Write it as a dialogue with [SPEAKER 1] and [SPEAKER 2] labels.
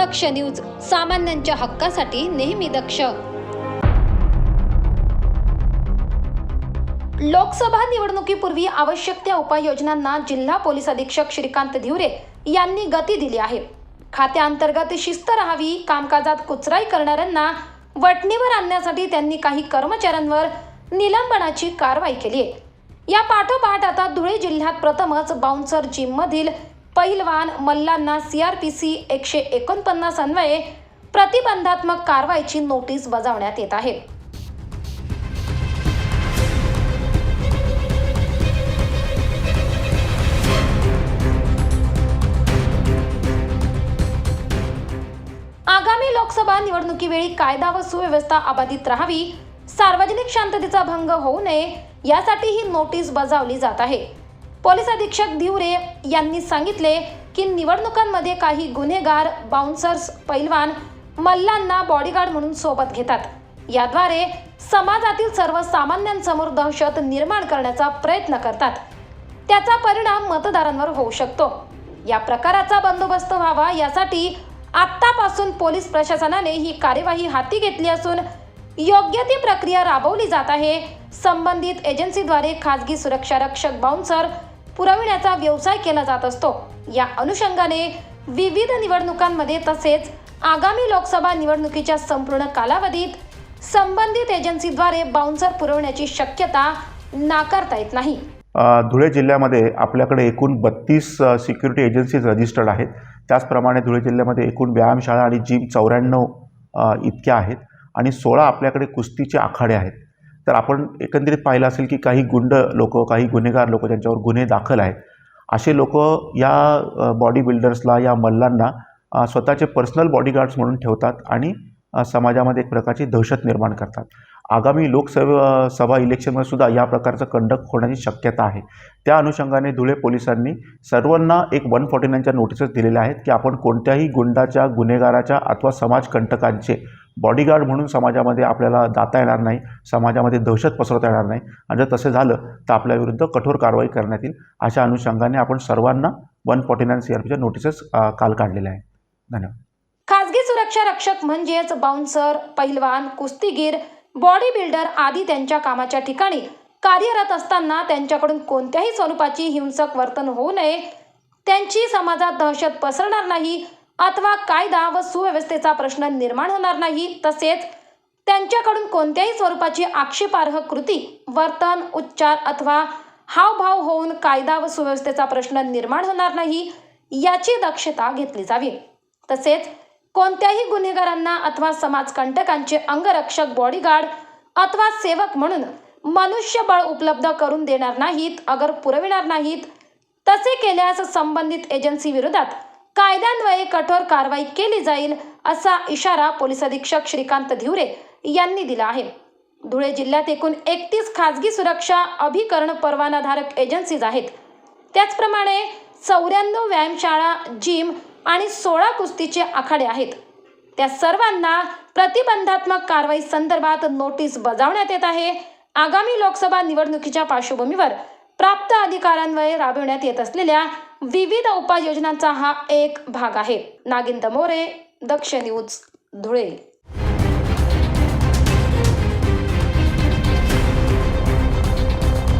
[SPEAKER 1] दक्ष news सामान्यांच्या हक्कासाठी नेहमी दक्ष. लोकसभा निवडणुकीपूर्वी आवश्यक त्या उपाययोजनांना जिल्हा पोलीस अधीक्षक श्रीकांत धिवरे यांनी गती दिली आहे. खात्याअंतर्गत शिस्त राहावी कामकाजात कुचराई करणाऱ्यांना वटणीवर आणण्यासाठी त्यांनी काही कर्मचाऱ्यांवर निलंबनाची कारवाई केली आहे. या पाठोपाठ आता धुळे जिल्ह्यात प्रथमच बाउन्सर जिममधील पहिलवान मल्लांना सीआरपीसी एकशे एकोणपन्नास अन्वये प्रतिबंधात्मक कारवाईची नोटीस बजावण्यात येत आहे. आगामी लोकसभा निवडणुकीवेळी कायदा व सुव्यवस्था अबाधित राहावी सार्वजनिक शांततेचा भंग होऊ नये यासाठी ही नोटीस बजावली जात आहे. पोलीस अधीक्षक धिवरे यांनी सांगितले की निवडणुकांमध्ये काही गुन्हेगार बाउन्सर्स पैलवान मल्लांना बॉडीगार्ड म्हणून सोबत घेतात. याद्वारे समाजातील सर्वसामान्यांसमोर दहशत निर्माण करण्याचा प्रयत्न करतात. त्याचा परिणाम मतदारांवर होऊ शकतो. या प्रकाराचा बंदोबस्त व्हावा यासाठी आत्तापासून पोलीस प्रशासनाने ही कार्यवाही हाती घेतली असून योग्य ती प्रक्रिया राबवली जात आहे. संबंधित एजन्सीद्वारे खासगी सुरक्षा रक्षक बाउन्सर पुरविण्याचा व्यवसाय केला जात असतो. या अनुषंगाने विविध निवडणुकांमध्ये तसेच आगामी लोकसभा निवडणुकीच्या संपूर्ण कालावधीत संबंधित एजन्सीद्वारे बाउन्सर पुरवण्याची शक्यता नाकारता येत नाही.
[SPEAKER 2] धुळे जिल्ह्यामध्ये आपल्याकडे एकूण बत्तीस सिक्युरिटी एजन्सीज रजिस्टर्ड आहेत. त्याचप्रमाणे धुळे जिल्ह्यामध्ये एकूण व्यायामशाळा आणि जिम चौऱ्याण्णव इतक्या आहेत. आणि सोळा आपल्याकडे कुस्तीचे आखाडे आहेत. तर आपण एकंदरीत पाहिलं असेल की काही गुंड लोक काही गुन्हेगार लोक ज्यांच्यावर गुन्हे दाखल आहेत. असे लोक या बॉडी बिल्डर्सला या मल्लांना स्वतःचे पर्सनल बॉडीगार्ड्स म्हणून ठेवतात आणि समाजामध्ये एक प्रकारची दहशत निर्माण करतात. आगामी लोकसभा सभा इलेक्शनमध्ये सुद्धा या प्रकारचं कंडक्ट होण्याची शक्यता आहे. त्या अनुषंगाने धुळे पोलिसांनी सर्वांना एक वन फॉर्टी नाईनच्या नोटिसेस दिलेल्या आहेत की आपण कोणत्याही गुंडाच्या गुन्हेगाराच्या अथवा समाजकंटकांचे बॉडीगार्ड म्हणून समाजामध्ये आपल्याला जाता येणार नाही समाजामध्ये दहशत पसरवता येणार नाही. आणि जर तसं झालं तर आपल्याविरुद्ध कठोर कारवाई करण्यात येईल. अशा अनुषंगाने आपण सर्वांना one forty nine C R पीच्या नोटिसेस काल काढलेल्या आहेत. धन्यवाद.
[SPEAKER 1] खासगी सुरक्षा रक्षक म्हणजेच बाउन्सर पहिलवान कुस्तीगीर बॉडी बिल्डर आदी त्यांच्या कामाच्या ठिकाणी कार्यरत असताना त्यांच्याकडून कोणत्याही स्वरूपाची हिंसक वर्तन होऊ नये. त्यांची समाजात दहशत पसरणार नाही. अथवा कायदा व सुव्यवस्थेचा प्रश्न निर्माण होणार नाही तसेच त्यांच्याकडून कोणत्याही स्वरूपाची आक्षेपार्ह कृती वर्तन उच्चार अथवा हावभाव होऊन कायदा व सुव्यवस्थेचा प्रश्न निर्माण होणार नाही याची दक्षता घेतली जावी. तसेच कोणत्याही गुन्हेगारांना अथवा समाजकंटकांचे अंगरक्षक बॉडीगार्ड अथवा सेवक म्हणून मनुष्यबळ उपलब्ध करून देणार नाहीत अगर पुरविणार नाहीत तसे केल्यास संबंधित एजन्सी विरोधात कायद्यान्वये कठोर कारवाई केली जाईल असा इशारा पोलीस अधीक्षक श्रीकांत धिवरे यांनी दिला आहे. धुळे जिल्ह्यात एकूण एकतीस खासगी सुरक्षा अभिकरण परवानाधारक एजन्सीज आहेत. त्याचप्रमाणे चौऱ्याण्णव व्यायामशाळा जिम आणि सोळा कुस्तीचे आखाडे आहेत. त्या सर्वांना प्रतिबंधात्मक कारवाई संदर्भात नोटीस बजावण्यात येत आहे. आगामी लोकसभा निवडणुकीच्या पार्श्वभूमीवर प्राप्त अधिकारांवर राबविण्यात येत असलेल्या विविध उपाययोजनांचा हा एक भाग आहे. नागिंद मोरे दक्ष न्यूज धुळे.